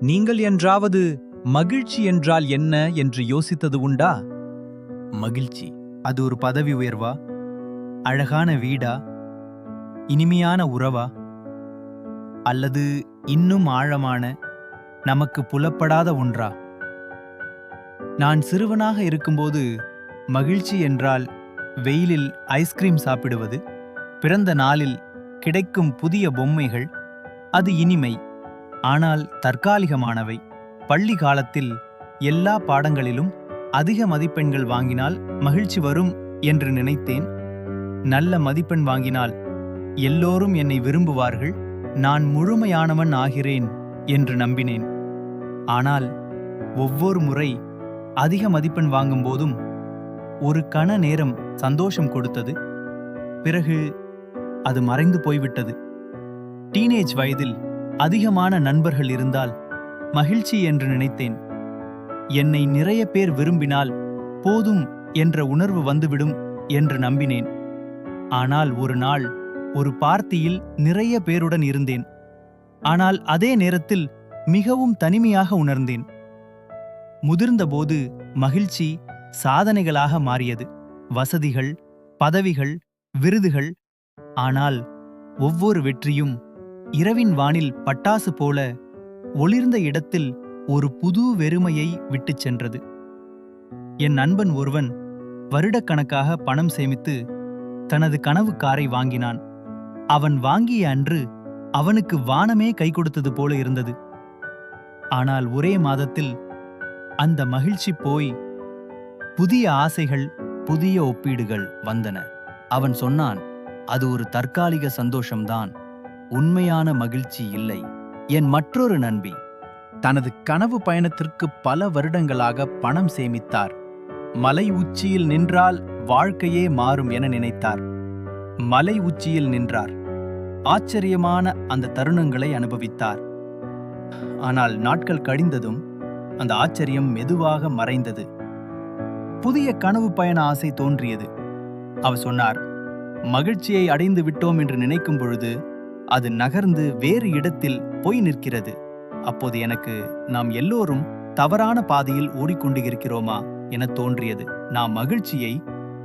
நீங்கள் என்றாவது மகிழ்ச்சி என்றால் என்ன என்று யோசித்தது உண்டா? மகிழ்ச்சி. அது ஒரு பதவி உயர்வா? அழகான வீடா? இனிமையான உறவா? அல்லது இன்னும் ஆழமான நமக்கு புலப்படாத ஒன்றா? நான் சிறுவனாக இருக்கும்போது மகிழ்ச்சி என்றால் வெயிலில் ஐஸ்கிரீம் சாப்பிடுவது பிறந்த நாளில் கிடைக்கும் புதிய பொம்மைகள் அது இனிமை. ஆனால் தற்காலிகமானவை. பள்ளி காலத்தில் எல்லா பாடங்களிலும் அதிக மதிப்பெண்கள் வாங்கினால் மகிழ்ச்சி வரும் என்று நினைத்தேன். நல்ல மதிப்பெண் வாங்கினால் எல்லோரும் என்னை விரும்புவார்கள். நான் முழுமையானவன் ஆகிறேன் என்று நம்பினேன். ஆனால் ஒவ்வொரு முறை அதிக மதிப்பெண் வாங்கும் போதும் ஒரு கண நேரம் சந்தோஷம் கொடுத்தது. பிறகு அது மறைந்து போய்விட்டது. டீனேஜ் வயதில் அதிகமான நண்பர்கள் இருந்தால் மகிழ்ச்சி என்று நினைத்தேன். என்னை நிறைய பேர் விரும்பினால் போதும் என்ற உணர்வு வந்துவிடும் என்று நம்பினேன். ஆனால் ஒரு நாள் ஒரு பார்ட்டியில் நிறைய பேருடன் இருந்தேன். ஆனால் அதே நேரத்தில் மிகவும் தனிமையாக உணர்ந்தேன். முதிர்ந்தபோது மகிழ்ச்சி சாதனைகளாக மாறியது. வசதிகள் பதவிகள் விருதுகள் ஆனால் ஒவ்வொரு வெற்றியும் இரவின் வானில் பட்டாசு போல ஒளிர்ந்த இடத்தில் ஒரு புது வெறுமையை விட்டுச் சென்றது. என் நண்பன் ஒருவன் வருடக்கணக்காக பணம் சேமித்து தனது கனவு காரை வாங்கினான். அவன் வாங்கிய அன்று அவனுக்கு வானமே கை கொடுத்தது போல இருந்தது. ஆனால் ஒரே மாதத்தில் அந்த மகிழ்ச்சி போய் புதிய ஆசைகள் புதிய ஒப்பீடுகள் வந்தன. அவன் சொன்னான் அது ஒரு தற்காலிக சந்தோஷம்தான். உண்மையான மகிழ்ச்சி இல்லை. என் மற்றொரு நண்பி தனது கனவு பயணத்திற்கு பல வருடங்களாக பணம் சேமித்தார். மலை உச்சியில் நின்றால் வாழ்க்கையே மாறும் என நினைத்தார். மலை உச்சியில் நின்றார். ஆச்சரியமான அந்த தருணங்களை அனுபவித்தார். ஆனால் நாட்கள் கழிந்ததும் அந்த ஆச்சரியம் மெதுவாக மறைந்தது. புதிய கனவு பயண ஆசை தோன்றியது. அவர் சொன்னார் மகிழ்ச்சியை அடைந்து விட்டோம் என்று நினைக்கும் பொழுது அது நகர்ந்து வேறு இடத்தில் போய் நிற்கிறது. அப்போது எனக்கு நாம் எல்லோரும் தவறான பாதையில் ஓடிக்கொண்டு இருக்கிறோமா என தோன்றியது. நாம் மகிழ்ச்சியை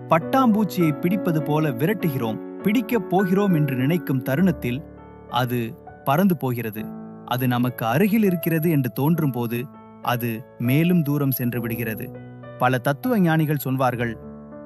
பட்டாம்பூச்சியை பிடிப்பது போல விரட்டுகிறோம். பிடிக்கப் போகிறோம் என்று நினைக்கும் தருணத்தில் அது பறந்து போகிறது. அது நமக்கு அருகில் இருக்கிறது என்று தோன்றும் போது அது மேலும் தூரம் சென்று விடுகிறது. பல தத்துவ ஞானிகள் சொல்வார்கள்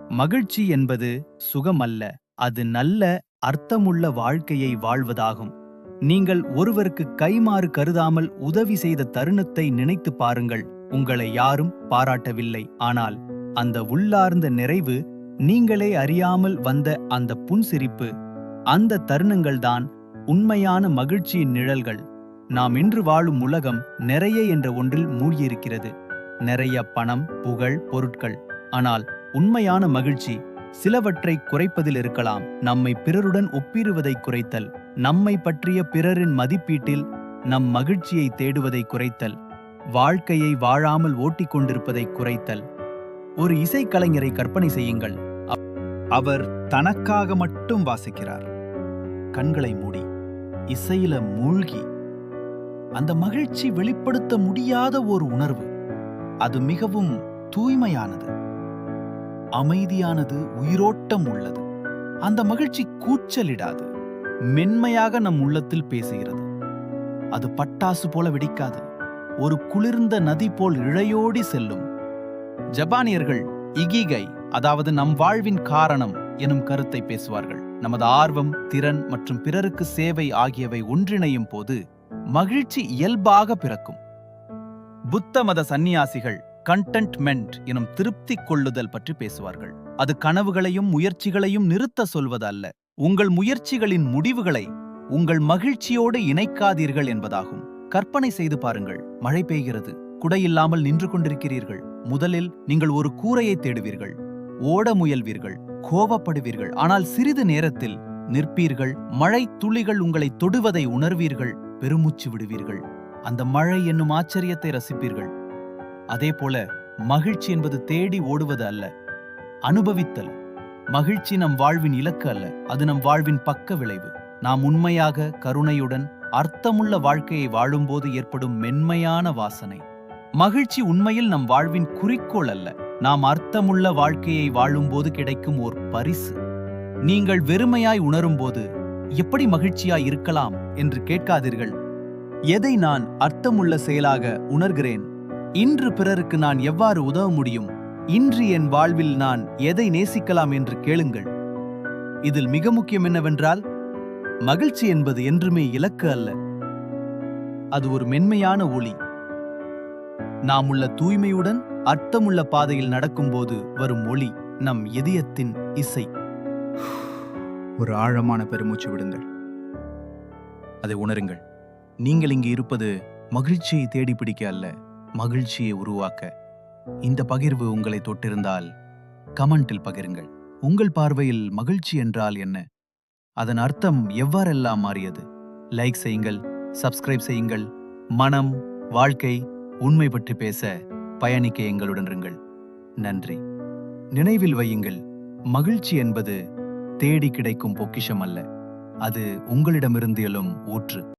மகிழ்ச்சி என்பது சுகம் அல்ல அது நல்ல அர்த்தமுள்ள வாழ்க்கையை வாழ்வதாகும். நீங்கள் ஒருவருக்கு கைமாறு கருதாமல் உதவி செய்த தருணத்தை நினைத்து பாருங்கள். உங்களை யாரும் பாராட்டவில்லை. ஆனால் அந்த உள்ளார்ந்த நிறைவு நீங்களே அறியாமல் வந்த அந்த புன்சிரிப்பு அந்த தருணங்கள்தான் உண்மையான மகிழ்ச்சியின் நிழல்கள். நாம் இன்று வாழும் உலகம் நிறைய என்ற ஒன்றில் மூழ்கியிருக்கிறது. நிறைய பணம் புகழ் பொருட்கள். ஆனால் உண்மையான மகிழ்ச்சி சிலவற்றை குறைப்பதில் இருக்கலாம். நம்மை பிறருடன் ஒப்பிடுவதை குறைத்தல். நம்மை பற்றிய பிறரின் மதிப்பீட்டில் நம் மகிழ்ச்சியை தேடுவதை குறைத்தல். வாழ்க்கையை வாழாமல் ஓட்டிக் கொண்டிருப்பதை குறைத்தல். ஒரு இசைக்கலைஞரை கற்பனை செய்யுங்கள். அவர் தனக்காக மட்டும் வாசிக்கிறார். கண்களை மூடி. இசையில மூழ்கி. அந்த மகிழ்ச்சி வெளிப்படுத்த முடியாத ஒரு உணர்வு. அது மிகவும் தூய்மையானது. அமைதியானது உயிரோட்டம் உள்ளது அந்த மகிழ்ச்சி கூச்சலிடாது. மென்மையாக நம் உள்ளத்தில் பேசுகிறது. அது பட்டாசு போல வெடிக்காது. ஒரு குளிர்ந்த நதி போல் இழையோடி செல்லும். ஜப்பானியர்கள் இகிகை அதாவது நம் வாழ்வின் காரணம் எனும் கருத்தை பேசுவார்கள். நமது ஆர்வம் திறன் மற்றும் பிறருக்கு சேவை ஆகியவை ஒன்றிணையும் போது மகிழ்ச்சி இயல்பாக பிறக்கும். புத்த மத சந்நியாசிகள் கண்டென்ட்மெண்ட் எனும் திருப்தி கொள்ளுதல் பற்றி பேசுவார்கள். அது கனவுகளையும் முயற்சிகளையும் நிறுத்த சொல்வது அல்ல உங்கள் முயற்சிகளின் முடிவுகளை உங்கள் மகிழ்ச்சியோடு இணைக்காதீர்கள் என்பதாகும். கற்பனை செய்து பாருங்கள் மழை பெய்கிறது குடையில்லாமல் நின்று கொண்டிருக்கிறீர்கள் முதலில் நீங்கள் ஒரு கூரையை தேடுவீர்கள் ஓட முயல்வீர்கள் கோபப்படுவீர்கள் ஆனால் சிறிது நேரத்தில் நிற்பீர்கள் மழை துளிகள் உங்களை தொடுவதை உணர்வீர்கள் பெருமூச்சு விடுவீர்கள். அந்த மழை என்னும் ஆச்சரியத்தை ரசிப்பீர்கள். அதே போல மகிழ்ச்சி என்பது தேடி ஓடுவது அல்ல அனுபவித்தல். மகிழ்ச்சி நம் வாழ்வின் இலக்கு அல்ல அது நம் வாழ்வின் பக்க விளைவு. நாம் உண்மையாக கருணையுடன் அர்த்தமுள்ள வாழ்க்கையை வாழும்போது ஏற்படும் மென்மையான வாசனை. மகிழ்ச்சி உண்மையில் நம் வாழ்வின் குறிக்கோள் அல்ல நாம் அர்த்தமுள்ள வாழ்க்கையை வாழும்போது கிடைக்கும் ஓர் பரிசு. நீங்கள் வெறுமையாய் உணரும்போது எப்படி மகிழ்ச்சியாய் இருக்கலாம் என்று கேட்காதீர்கள். எதை நான் அர்த்தமுள்ள செயலாக உணர்கிறேன்? இன்று பிறருக்கு நான் எவ்வாறு உதவ முடியும்? இன்று என் வாழ்வில் நான் எதை நேசிக்கலாம் என்று கேளுங்கள். இதில் மிக முக்கியம் என்னவென்றால் மகிழ்ச்சி என்பது என்றுமே இலக்கு அல்ல. அது ஒரு மென்மையான ஒளி. நாம் உள்ள தூய்மையுடன் அர்த்தமுள்ள பாதையில் நடக்கும்போது வரும் ஒளி நம் இதயத்தின் இசை. ஒரு ஆழமான பெருமூச்சு விடுங்கள். அதை உணருங்கள். நீங்கள் இங்கு இருப்பது மகிழ்ச்சியை தேடி பிடிக்க அல்ல. மகிழ்ச்சியை உருவாக்க இந்த பகிர்வு உங்களை தொட்டிருந்தால் கமெண்டில் பகிருங்கள். உங்கள் பார்வையில் மகிழ்ச்சி என்றால் என்ன? அதன் அர்த்தம் எவ்வாறெல்லாம் மாறியது? லைக் செய்யுங்கள் சப்ஸ்கிரைப் செய்யுங்கள் மனம் வாழ்க்கை உண்மை பற்றி பேச பயணிக்க எங்களுடன் இருங்கள். நன்றி. நினைவில் வையுங்கள் மகிழ்ச்சி என்பது தேடி கிடைக்கும் பொக்கிஷம் அல்ல. அது உங்களிடமிருந்து எழும் ஊற்று.